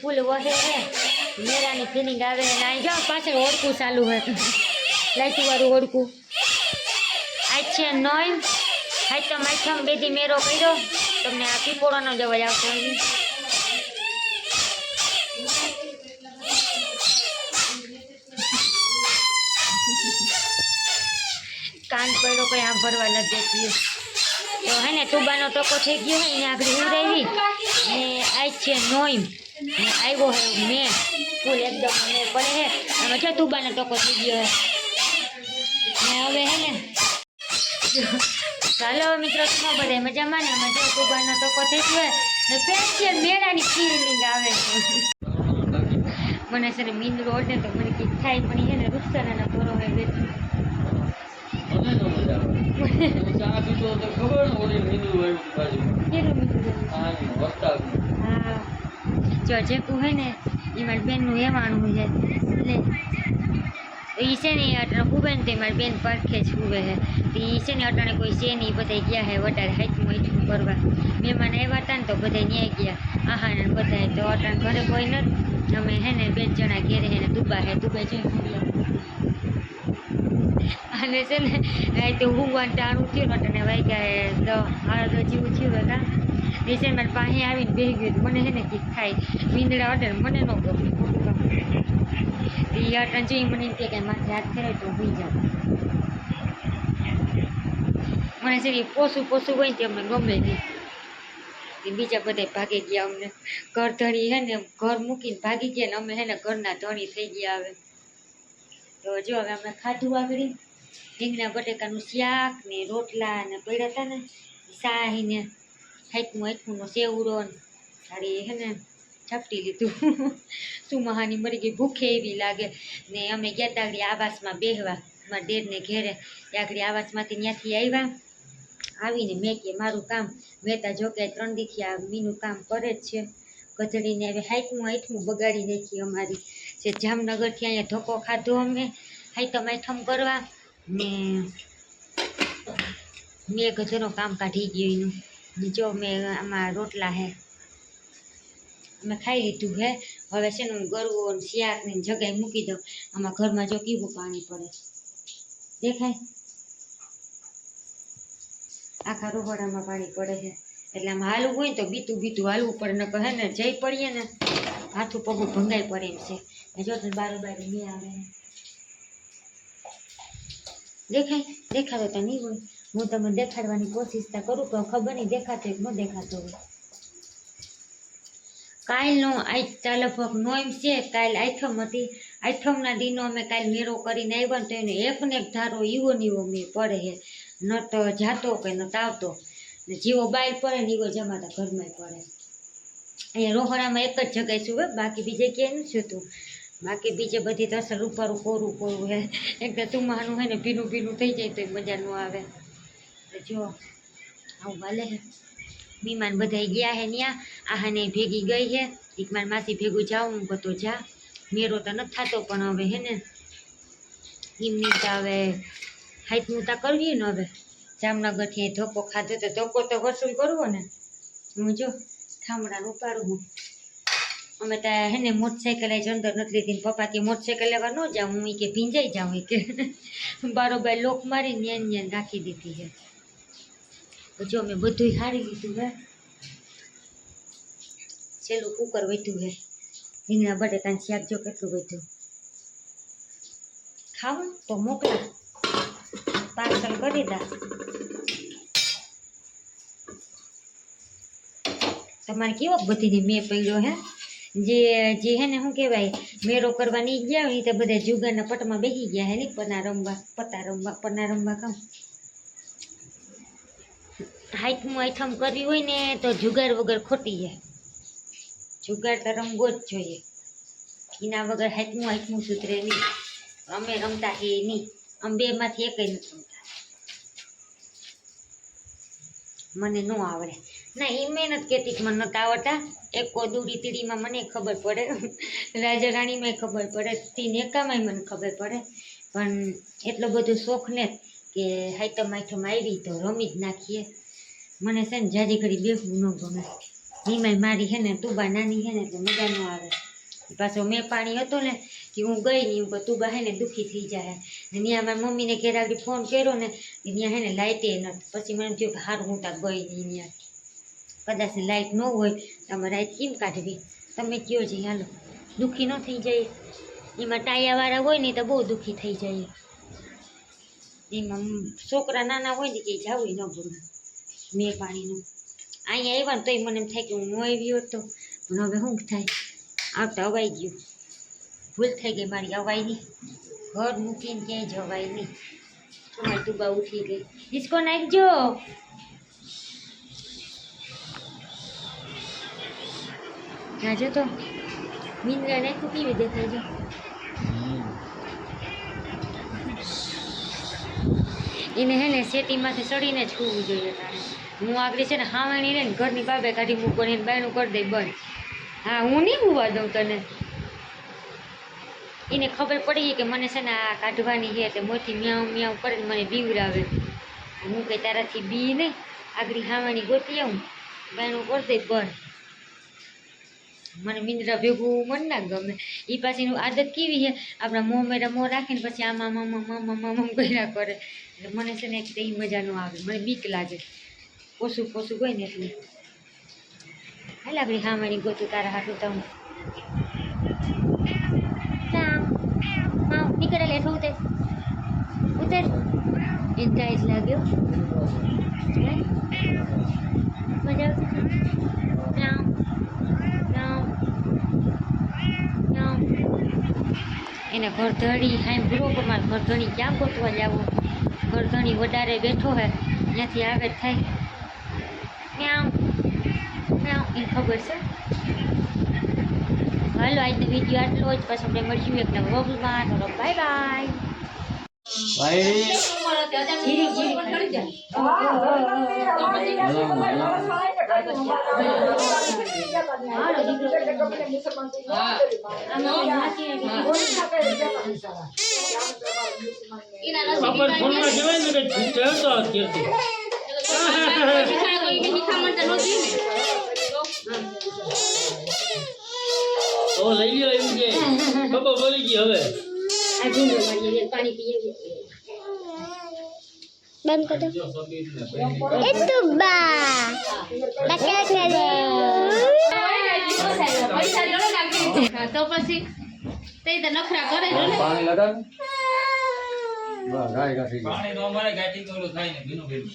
ફૂલ વહે હે. મેરાની ફિલિંગ આવે ને અહીં. જાઓ, પાછળ ઓળખું ચાલુ હોય લાઈટું વાળું ઓળખું આ છે નોઈમ હાઈ તો માથમ બેથી મેરો કર્યો. તમને આ પીપોળાનો જ અવાજ આવતો કાન પડ્યો કંઈ આમ ભરવા નથી દેતી તો હે ને, ટુબાનો ટકો થઈ ગયો ને એને આગળ ઉડાવી ને આ છે નોઈમ ને આવ્યો હે મેં ફૂલ એકદમ મેં પડે હે એમાં છે તુબાનો ટકો થઈ ગયો હે ને હવે હે ને. ચાલો મિત્રો શું બધે મજામાં ને? મજા તુબાનો ટકો થઈ ગયો ને સ્પેશિયલ મેળાની ફિલિંગ આવે છે. મને છે ને મીંદડો ઓટે તો મને કંઈક થાય પણ ભરો હે બેઠું મને તો મજા આવે. હું ચા પીતો તો ખબર ને ઓલી મીંદું વાળું બાજુ કેટલું મીંદડું હા જો જેકું હોય ને એ મારી બેનનું એવાણું છે. એટલે એ છે ને અટાણે ખૂબે ને, તે મારી બેન પરખે જ ખૂબે છે તો એ છે ને, અટણે કોઈ છે નહીં બધા ગયા હે વધારે હાથું હાઈટું કરવા. મહેમાન આવ્યા હતા ને, તો બધા ન્યાય ગયા. આહા, ને બધા તો અટાણે ઘરે કોઈ નથી અમે હે ને, બે જણા ઘેરે હે ને, દુબા હે, દુબા જોઈ અને છે ને તો હું ટાણું થયું ને, અટાણે વાગ્યા તો હાડા જેવું થયું હતા છે મારી પાસે આવીને બેસી ગયું મને છે ને કંઈક થાય મીંદડા અડે મને ન ગમે. એ અટાણ જોઈ મને એમ કે માથે હાથ ફેરવે તો ભૂઈ જાઉં. મને છે પોસું પોસું હોય તે અમને ગમે નહીં. બીજા બધા ભાગી ગયા અમને. ઘર ધણી હે ને, ઘર મૂકીને ભાગી ગયા ને અમે હે ને ઘરના ધણી થઈ ગયા હવે. તો જો હવે અમે ખાધું આગળ રીંગણા બટેકાનું શાક ને રોટલા ને પડ્યા હતા ને શાહી ને હાઈકમું હાઈકમુંનો સેવડો સાડી હે ને ઝપટી લીધું સુમહાની મરી ગઈ ભૂખે એવી લાગે ને અમે ગયા તા આગળ આવાસમાં બેહવા મારા દેરને ઘેરે આગળ આવાસમાંથી ત્યાંથી આવ્યા આવીને મેં કે મારું કામ વેતા જો કે ત્રણ દીથી આ મીનું કામ કરે જ છે ગધડીને હવે હાઈટમાં હાઈકમું બગાડી નાખી અમારી જે જામનગરથી અહીંયા ધોકો ખાધો અમે હાઈટમ હાઈઠમ કરવા ને મેં ગધેનું કામ કાઢી ગયું એનું જો મેં આમાં રોટલા હે. અમે ખાઈ લીધું હે. હવે છે ને હું ગરવો ને શાક ને મૂકી દઉં. આમાં ઘરમાં જો કેવું પાણી પડે. દેખાય? આખા રોહડામાં પાણી પડે છે. એટલે આમાં હાલવું હોય તો બીતું બીતું હાલવું પડે ને કહે ને જઈ પડીએ ને હાથું પગું ભંગાઈ પડે એમ છે. જો બારે બારે નહીં આવે. દેખાય? દેખાતો તો નહીં હોય. હું તમને દેખાડવાની કોશિશ તો કરું પણ ખબર નહીં દેખાતો કે ન દેખાતો હોય. કાલનો આજ ચાલફક નોઈમ છે કાલ આઠમ હતી. આઠમના દિનો અમે કાલ મેળો કરીને આવ્યા તો એને એક ને એક ધારો ઈવો નીવો મેં પડે છે ન તો જાતો કે ન આવતો ને જીવો બાય પડે ને ઈવો જમાતા ઘરમાં પડે. અહીંયા રોહડામાં એક જ જગ્યાએ હે, બાકી બીજે ક્યાંય નથી હતું બાકી બીજે બધી તસર રૂપારું કોરું કોરું હે. એક તો માનું હે ને ભીનું ભીનું થઈ જાય તો મજા ન આવે. તો જો, આવું હાલે હે મહેમાન બધા ગયા હે ત્યાં આહાને ભેગી ગઈ હે. એક માર માસી ભેગું જાઉં, હું તો જા. મેરો તો નથી થતો, પણ હવે હે ને એમની તો હવે હાઈટનું તો કરવી ને હવે. જામનગરથી ધોકો ખાધો તો ધોકો તો વસૂલ કરવો ને. હું જો થામડાનું ઉપાડું હું. અમે ત્યાં હે ને મોટરસાઇકલ જ અંદર નથી લીધી પપ્પા કે મોટરસાઇકલ લેવા ન જાઉં, હું કે ભીંજાઈ જાઉં કે. બારોબાર લોક મારી ન્યાન ન્યાન રાખી દીધી છે જો મેં બધુંય હારી લીધું હે. છેલ્લું કુકર વધ્યું હે. રીંગણા બટેકાનું શાક જો કેટલું વધ્યું. ખાવું તો મોકલા. પાર્સલ કરી દા. તમારે કેવો બધીને મેં પડ્યો હે? જે જે હે ને શું કહેવાય, મેળો કરવાની ગયા હોય તો બધા જુગારના પટમાં બેસી ગયા હે ને. પના રમવા, પતા રમવા, પના રમવા કામ હાઈકમાં આઈથમ કરવી હોય ને તો જુગાર વગર ખોટી જાય. જુગાર તો રમવો જ જોઈએ. એના વગર હાઈકમાં હાઈકમાં સુધરે નહીં. અમે રમતા એ નહીં. અમે બેમાંથી એકય નથી રમતા. મને ન આવડે. ના એ મેં નથી કહેતી મને નહોતા આવડતા. એક કોદુડી તીડીમાં મને ખબર પડે. રાજા રાણીમાં ખબર પડે. તીન એકામાંય મને ખબર પડે. પણ એટલો બધો શોખ ને કે હાઈટમ આઈટમ આવી તો રમી જ નાખીએ. મને છે ને જાજી ઘડી બેસવું ન ગમે. નિમાય મારી છે ને તુબા નાની છે ને તો મજા ન આવે. પાછો મેં પાણી હતો ને કે હું ગઈ નહીં હું તુબા હે ને દુઃખી થઈ જાય ને ત્યાં મારી મમ્મીને ઘેર ફોન કર્યો ને ત્યાં હે ને લાઇટે નથી. પછી મને થયું કે હારું, હું ત્યાં ગઈ નહીં ત્યાં કદાચ લાઇટ ન હોય તો અમે રાઈટ કેમ કાઢવી? તમે કયો છે હાલો. દુઃખી ન થઈ જાય. એમાં ટાયાવાળા હોય ને તો બહુ દુઃખી થઈ જાય. એમાં છોકરા નાના હોય ને કે જાવું ન ગમે. મેં પાણીનું અહીંયા આવ્યા ને તોય મને એમ થાય કે હું નો આવ્યો હોત પણ હવે શું થાય? આવતા અવાઈ ગયું. ભૂલ થઈ ગઈ મારી અવાઈની ઘર મૂકીને ક્યાંય જવાય નહીં. તમારી તુબા ઉઠી ગઈ. ડિસ્કો નાખજો. હા જો તો. મિન્દ્રા નાખ્યું કેવી દેખાય જો એને હે ને શેટીમાંથી ચડીને જ સૂવું જોઈએ તારે. હું આગળ છે ને હાવાણી ને ઘરની બાબે કાઢી મૂકવાની બાયણું કરી દઈ બંધ હા, હું નહીં ઉવા દઉં તને. એને ખબર પડી ગઈ કે મને છે ને આ કાઢવાની છે એટલે મોથી મ્યાઉ મ્યાઉ કરે મને બીવડાવે. હું કંઈ તારાથી બી નહીં આગળ હાવાણી ગોતી આવું. બાયણું કરી દઈ બંધ મને મિંદરા ભેગું મને ના ગમે. એ પાછીનું આદત કેવી છે? આપણા મોં મેરા મોં રાખીને પછી આમાં મામા મામા મામા કર્યા કરે. એટલે મને છે ને એક મજા ન આવે. મને બીક લાગે. પોસું પોસું હોય ને એટલે હાલ આપણે હામાની ગોતું તારા હાટું તમ. નીકળે લે ઉતર. ઉતર. ટાઈટ લાગ્યો. મજા આવતી. એને ઘરધણી હાઈ મારે ઘરધણી ક્યાં ગોતવા જવું? ઘરધણી વધારે બેઠો હે, ત્યાંથી આવે થાય. મ્યાઉ મ્યાઉ એને ખબર છે? હાલો, આજનો વીડિયો આટલો જ. પછી આપણે મળીશું એક નવા વ્લોગમાં ચાલો બાય બાય બાપા ફોનમાં કહેવાય ને કે ચહેરતો અત્યારથી તો લઈ લ્યો એમ કે બાપા બોલી ગઈ હવે આ ઢૂંઢો મારી પાણી પીએ બંધ કરી દો એ તો બા બકા કરે તો પછી તે તો નખરા કરે છે ને પાણી લગાવ વાહ ગાય ગાય થઈ પાણી નો અમારે ગાય તો થાય ને ભીનું ભીનું